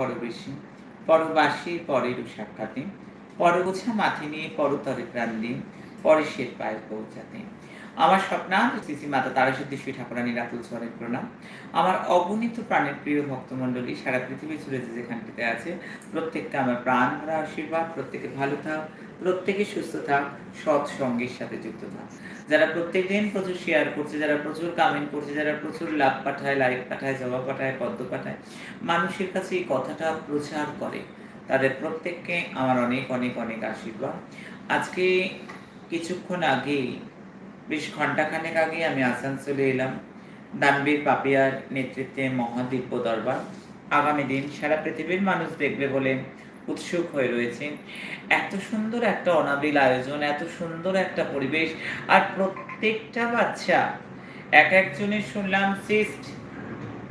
পরবেশী। পরবাসী পরের সাক্ষাতে। পরবোঝা মাথে নিয়ে পরতরে প্রাণ দিন পরে শের পায়ে পৌঁছাতে আমার স্বপ্না, শ্রী মাতা তারাশক্তি শ্রী ঠাকুরানী রাতুল স্বরের প্রণাম আমার অগণিত প্রাণের প্রিয় ভক্তমণ্ডলী সারা পৃথিবী জুড়ে যে যেখানটিতে আছে প্রত্যেককে আমার প্রাণ ভরা আশীর্বাদ, প্রত্যেকে ভালো থাক, প্রত্যেকে সুস্থ থাক, সৎ সঙ্গের সাথে যুক্ত থাক। যারা প্রত্যেক দিন প্রচুর শেয়ার করছে, যারা প্রচুর কামেন্ট করছে, যারা প্রচুর লাভ পাঠায় লাইক পাঠায়, জবাব পাঠায়, পদ্ম পাঠায়, মানুষের কাছে এই কথাটা প্রচার করে। তাদের প্রত্যেককে আমার অনেক অনেক অনেক আশীর্বাদ। আজকে কিছুক্ষণ আগে বেশ ঘন্টাখানেক আগে আমি আসানসোলে এলাম। দানবীর পাপিয়ার নেতৃত্বে মহাদিব্য দরবার। আগামী দিন সারা পৃথিবীর মানুষ দেখবে বলে উৎসুক হয়ে রয়েছে। এত সুন্দর একটা অনাবিল আয়োজন, এত সুন্দর একটা পরিবেশ আর প্রত্যেকটা বাচ্চা, এক একজনের শুনলাম সিস্ট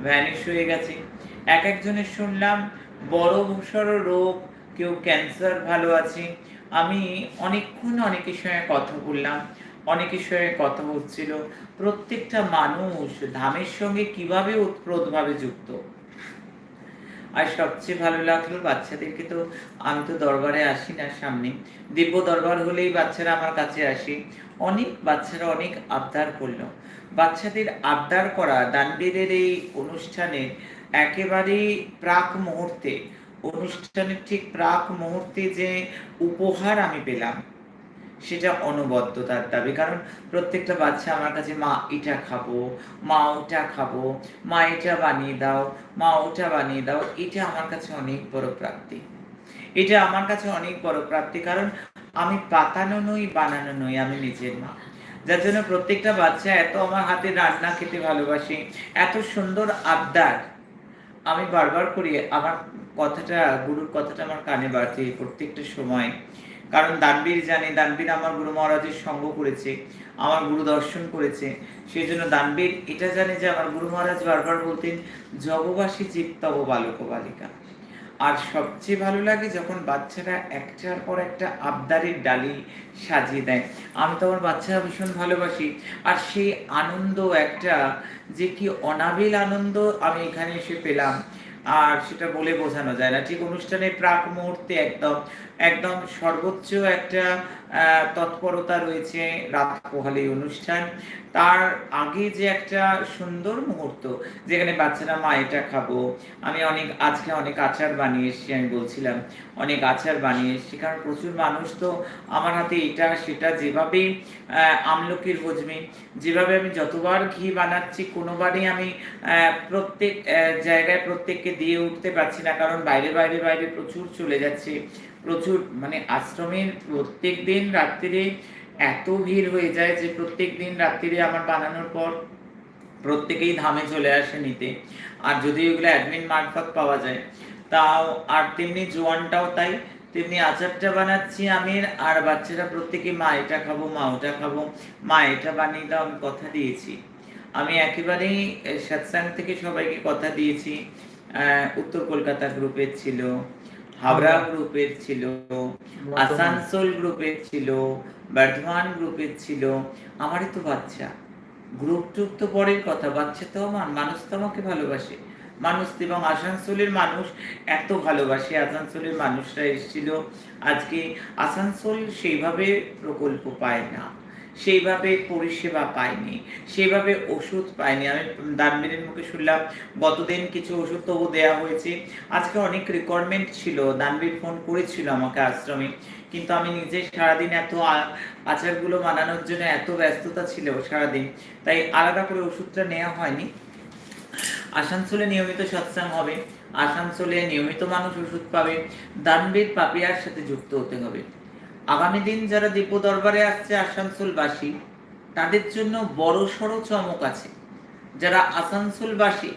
ভ্যানিশ হয়ে গেছে। এক একজনের শুনলাম বড় ভূষর রোগ, কেউ ক্যান্সার ভালো আছে। আমি অনেকক্ষণ অনেকের সঙ্গে কথা বললাম। অনেকের সঙ্গে কথা হচ্ছিল। প্রত্যেকটা মানুষ ধামের সঙ্গে কীভাবে ওতপ্রোতভাবে যুক্ত? আর সবচেয়ে ভালো লাগল বাচ্চাদেরকে তো আমি তো দরবারে আসি না সামনে। দিব্য দরবার হলেই বাচ্চারা আমার কাছে আসে। অনেক বাচ্চারা অনেক আবদার করল। বাচ্চাদের আবদার করা দান্ডীরের এই অনুষ্ঠানে একেবারেই প্রাক মুহূর্তে, অনুষ্ঠানের ঠিক প্রাক মুহূর্তে যে উপহার আমি পেলাম। সেটা অনবদ্যতার দাবি। কারণ প্রত্যেকটা বাচ্চা আমার কাছে, মা, এটা খাব, মা, ওটা খাব, মা, এটা বানিয়ে দাও, মা, ওটা বানিয়ে দাও। এটা আমার কাছে অনেক বড় প্রাপ্তি। এটা আমার কাছে অনেক বড় প্রাপ্তি। কারণ আমি পাতানো নই, বানানো নই, আমি নিজের মা। যার জন্য প্রত্যেকটা বাচ্চা এত আমার হাতে রান্না খেতে ভালোবাসে, এত সুন্দর আবদার। আমি বারবার করি, আমার কথাটা, গুরুর কথাটা আমার কানে বাড়ছে প্রত্যেকটা সময়। কারণ দানবীর জানে, দানবীর আমার গুরু মহারাজের সঙ্গ করেছে, আমার গুরু দর্শন করেছে। সেই জন্য দানবীর এটা জানে যে আমার গুরু মহারাজ বারবার বলতেন, জগবাসী চিত্তব বালক বালিকা আর সবচেয়ে ভালো লাগে যখন বাচ্চারা একটার পর একটা আবদারের ডালি সাজিয়ে দেয়। আমি তো আমার বাচ্চারা ভীষণ ভালোবাসি। আর সেই আনন্দ একটা যে কি অনাবিল আনন্দ আমি এখানে এসে পেলাম। আর সেটা বলে বোঝানো যায় না। ঠিক অনুষ্ঠানের প্রাক মুহূর্তে একদম একদম সর্বোচ্চ একটা তৎপরতা রয়েছে রাত পোহালি অনুষ্ঠান। তার আগে যে একটা সুন্দর মুহূর্ত, যেখানে বাচ্চারা, মা, এটা খাব। আমি অনেক, আজকে অনেক আচার বানিয়ে এসেছি, আমি বলছিলাম, অনেক আচার বানিয়ে এসেছি। কারণ প্রচুর মানুষ তো আমার হাতে এটা, সেটা যেভাবে আমলকির হজমি, যেভাবে আমি যতবার ঘি বানাচ্ছি, কোনোবারই আমি প্রত্যেক জায়গায় প্রত্যেককে দিয়ে উঠতে পারছি না, কারণ বাইরে বাইরে বাইরে প্রচুর চলে যাচ্ছে। প্রচুর মানে আশ্রমের প্রত্যেক দিন রাত্রিরে এত ভিড় হয়ে যায় যে প্রত্যেক দিন রাত্রিরে আমার বানানোর পর প্রত্যেকেই ধামে চলে আসে নিতে। আর যদি ওগুলো অ্যাডমিন মারফত পাওয়া যায়, তাও, আর তেমনি জোয়ানটাও তাই। তেমনি আচারটা বানাচ্ছি আমি, আর বাচ্চারা প্রত্যেকে, মা, এটা খাব, মা, ওটা খাব। মা, এটা বানিয়ে দাও, আমি কথা দিয়েছি। আমি একেবারেই সৎসাং থেকে সবাইকে কথা দিয়েছি। উত্তর কলকাতা গ্রুপের ছিল। হাওড়া গ্রুপের ছিল আসানসোল গ্রুপের ছিল বর্ধমান গ্রুপের ছিল। আমারই তো বাচ্চা। গ্রুপ টুপ তো পরের কথা বাচ্চা তো আমার। মানুষ তো আমাকে ভালোবাসে। মানুষ এবং আসানসোলের মানুষ এত ভালোবাসে। আসানসোলের মানুষরা এসেছিল। আজকে আসানসোল সেইভাবে প্রকল্প পায় না। সেইভাবে পরিষেবা পায়নি সেইভাবে ওষুধ পায়নি আমি দানবীরের মুখে শুনলাম, গতদিন কিছু ওষুধ তবু দেওয়া হয়েছে। আজকে অনেক রিকোয়ারমেন্ট ছিল, দানবীর ফোন করেছিল আমাকে আশ্রমে। কিন্তু আমি নিজে সারাদিন এত আচারগুলো বানানোর জন্য এত ব্যস্ততা ছিল সারাদিন। তাই আলাদা করে ওষুধটা নেওয়া হয়নি। আসানসোলে নিয়মিত সৎসাং হবে। আসানসোলে নিয়মিত মানুষ ওষুধ পাবে। দানবীর পাপিয়ার সাথে যুক্ত হতে হবে। আগামী দিন যারা দিব্য দরবারে আসছে আসানসোলবাসী, তাদের জন্য বড় সড়ো চমক আছে। যারা আসানসোলবাসী,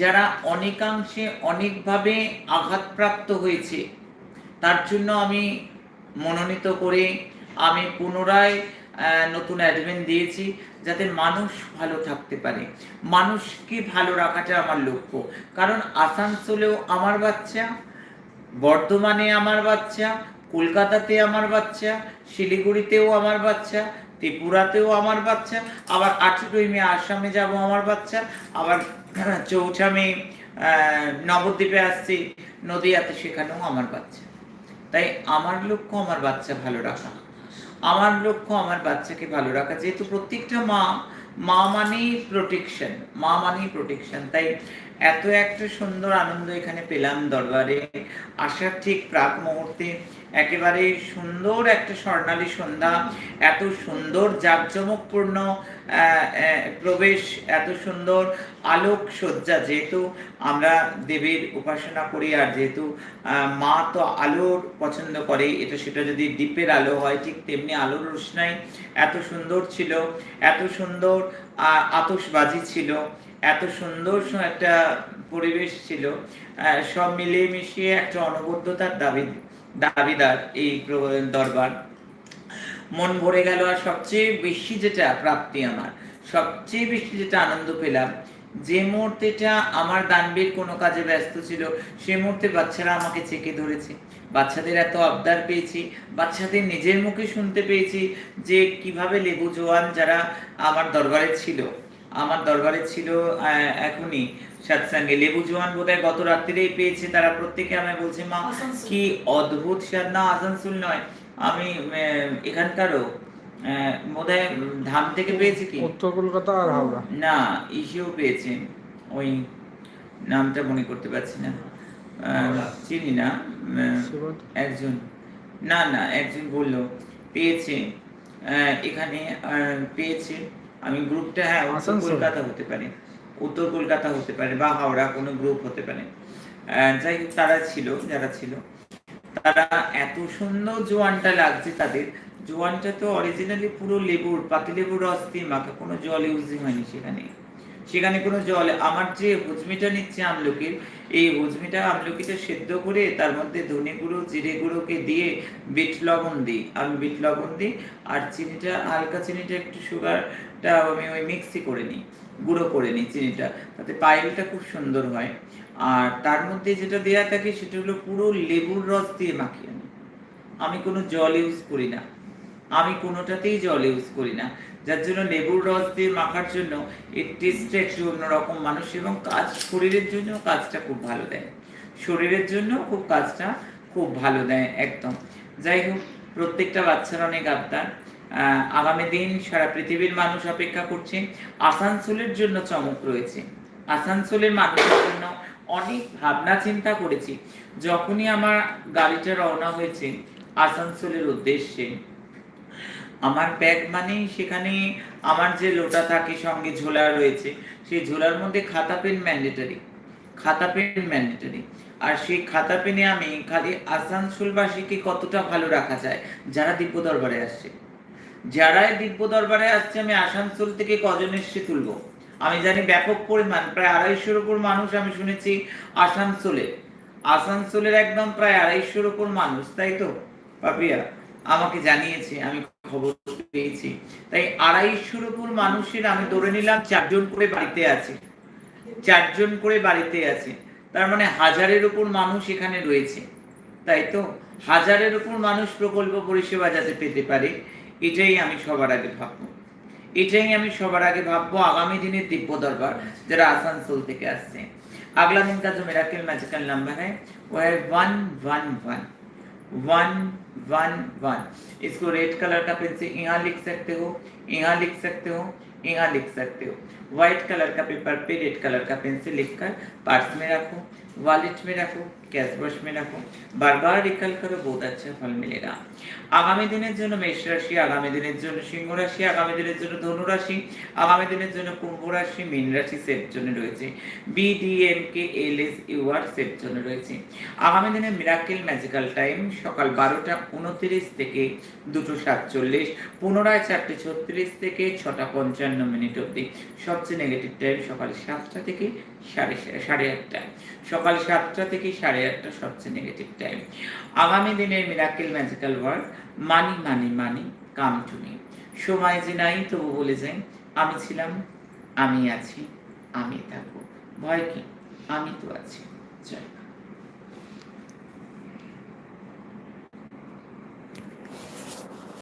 যারা অনেকাংশে অনেকভাবে আঘাতপ্রাপ্ত হয়েছে, তার জন্য আমি মনোনীত করে আমি পুনরায় নতুন অ্যাডমিন দিয়েছি যাতে মানুষ ভালো থাকতে পারে। মানুষকে ভালো রাখাটা আমার লক্ষ্য। কারণ আসানসোলেও আমার বাচ্চা, বর্ধমানে আমার বাচ্চা কলকাতাতে আমার বাচ্চা, শিলিগুড়িতেও আমার বাচ্চা, ত্রিপুরাতেও আমার বাচ্চা, আবার আঠেরোই মে আসামে যাব আমার বাচ্চা, আবার চৌঠা মে নবদ্বীপে আসছি, নদীয়াতে সেখানেও আমার বাচ্চা। তাই আমার লক্ষ্য আমার বাচ্চা ভালো রাখা। আমার লক্ষ্য আমার বাচ্চাকে ভালো রাখা, যেহেতু প্রত্যেকটা মা মা মানেই প্রোটেকশন মা মানেই প্রোটেকশন তাই এত একটা সুন্দর আনন্দ এখানে পেলাম দরবারে। আসার ঠিক প্রাক মুহূর্তে একেবারে সুন্দর একটা স্বর্ণালী সন্ধ্যা এত সুন্দর জাঁকজমকপূর্ণ প্রবেশ এত সুন্দর আলোক সজ্জা। যেহেতু আমরা দেবীর উপাসনা করি আর যেহেতু মা তো আলোর পছন্দ করে এটা সেটা যদি দ্বীপের আলো হয় ঠিক তেমনি আলোর রোশনাই এত সুন্দর ছিল এত সুন্দর আহ, আতশবাজি ছিল। এত সুন্দর একটা পরিবেশ ছিল সব মিলিয়ে মিশিয়ে একটা অনবদ্যতার দাবি, দাবিদার এই দরবার। মন ভরে গেল আর সবচেয়ে বেশি যেটা প্রাপ্তি আমার, সবচেয়ে বেশি যেটা আনন্দ পেলাম, যে মুহূর্তেটা আমার দানবীর কোনো কাজে ব্যস্ত ছিল, সে মুহূর্তে বাচ্চারা আমাকে চেকে ধরেছে। বাচ্চাদের এত আবদার পেয়েছি, বাচ্চাদের নিজের মুখে শুনতে পেয়েছি যে কীভাবে লেবু জোয়ান যারা আমার দরবারে ছিল। আমার দরবারে ছিল এখনই সৎসঙ্গে লেবু জোয়ান বোধহয় গত রাত্রিরেই পেয়েছে। তারা প্রত্যেকে আমায় বলছে মা কি অদ্ভুত স্বাদ। না আসানসোল নয়। আমি এখানকারও বোধহয় ধাম থেকে পেয়েছি কি? উত্তর কলকাতা আর হাওড়া। না ইসেও পেয়েছেন ওই নামটা মনে করতে পারছি না। চিনি না একজন। না না একজন বলল পেয়েছে। এখানে পেয়েছে। আমি গ্রুপটা হ্যাঁ উত্তর কলকাতা হতে পারে উত্তর কলকাতা হতে পারে বা হাওড়া কোনো গ্রুপ হতে পারে। আহ, যাই হোক তারা ছিল যারা ছিল তারা এত সুন্দর জোয়ানটা লাগছে তাদের। জোয়ানটা তো অরিজিনালি পুরো লেবুর পাতি লেবুর রস দিয়ে মাখা কোনো জল ইউজই হয়নি সেখানে। সেখানে কোনো জল আমার যে হুজমিটা নিচ্ছে আমলকির, এই হুজমিটা আমলকিটা সেদ্ধ করে তার মধ্যে ধনে গুঁড়ো, জিরে গুঁড়োকে দিয়ে বিট লবণ দিই। আমি বিট লবণ দিই আর চিনিটা, হালকা চিনিটা, একটু সুগারটা আমি ওই মিক্সি করে নিই, গুঁড়ো করে নিই চিনিটা, তাতে পায়েলটা খুব সুন্দর হয়। আর তার মধ্যে যেটা দেওয়া থাকে সেটা হলো পুরো লেবুর রস দিয়ে মাখিয়ে আমি আমি কোনো জল ইউজ করি না। আমি কোনোটাতেই জল ইউজ করি না। যার জন্য লেবুর রস দিয়ে মাখার জন্য এর টেস্টটা একটু অন্যরকম মানুষ এবং কাজ, শরীরের জন্য কাজটা খুব ভালো দেয়। শরীরের জন্য খুব কাজটা খুব ভালো দেয় একদম। যাই হোক, প্রত্যেকটা বাচ্চার অনেক আবদার। আগামী দিন সারা পৃথিবীর মানুষ অপেক্ষা করছে। আসানসোলের জন্য চমক রয়েছে। আসানসোলের মানুষের জন্য অনেক ভাবনা চিন্তা করেছি। যখনই আমার গাড়িটা রওনা হয়েছে আসানসোলের উদ্দেশ্যে আমার ব্যাগ মানেই সেখানে আমার যে লোটা থাকে সঙ্গে ঝোলা রয়েছে, সেই ঝোলার মধ্যে খাতা পেন ম্যান্ডেটারি খাতা পেন ম্যান্ডেটারি আর সেই খাতা পেনে আমি খালি আসানসোলবাসীকে কতটা ভালো রাখা যায়, যারা দিব্য দরবারে আসছে। যারাই দিব্য দরবারে আসছে, আমি আসানসোল থেকে কজন এসছে তুলবো? আমি জানি ব্যাপক পরিমাণ, প্রায় আড়াইশোর উপর মানুষ আমি শুনেছি আসানসোলে। আসানসোলের একদম প্রায় আড়াইশোর উপর মানুষ, তাই তো? পাপিয়া। আমাকে জানিয়েছে, আমি খবর পেয়েছি। তাই আড়াইশোর উপর মানুষের, আমি ধরে নিলাম চারজন করে বাড়িতে আছে। চারজন করে বাড়িতে আছে। তার মানে হাজারের উপর মানুষ এখানে রয়েছে। তাই তো? হাজারের উপর মানুষ প্রকল্প পরিষেবা যাতে পেতে পারে, এটাই আমি সবার আগে ভাববো। এটাই আমি সবার আগে ভাববো আগামী দিনের দিব্য দরবার যারা আসানসোল থেকে আসছে। আগলা দিন কাজ মেরাকেল ম্যাজিক্যাল নাম্বার হয় one one one. One one one. इसको रेड कलर का पेन से यहाँ लिख सकते हो, यहाँ लिख सकते हो, यहाँ लिख सकते हो. व्हाइट कलर का पेपर पे रेड कलर का पेन से लिखकर पार्ट्स में रखो. वॉलेट में रखो कैश बॉक्स में रखो बार बार रिकल करो बहुत अच्छा फल मिलेगा আগামী দিনের জন্য মেষ রাশি আগামী দিনের জন্য সিংহ রাশি আগামী দিনের জন্য ধনু রাশি আগামী দিনের জন্য কুম্ভ রাশি মীন রাশি সেট জন্য রয়েছে B D M K L S UR set জন্য রয়েছে আগামী দিনে মিরাকেল ম্যাজিক্যাল টাইম সকাল বারোটা উনত্রিশ থেকে দুটো সাতচল্লিশ পুনরায় চারটে ছত্রিশ থেকে ছটা পঞ্চান্ন মিনিট অবধি সবচেয়ে নেগেটিভ টাইম সকাল সাতটা থেকে সাড়ে সাড়ে আটটা। সকাল সাতটা থেকে সাড়ে আটটা সবচেয়ে নেগেটিভ টাইম আগামী দিনের miracle magical word money money money come to me সময় যে নাই, তবু বলে যাই, আমি ছিলাম, আমি আছি, আমি থাকব। ভয় কি? আমি তো আছি। জয়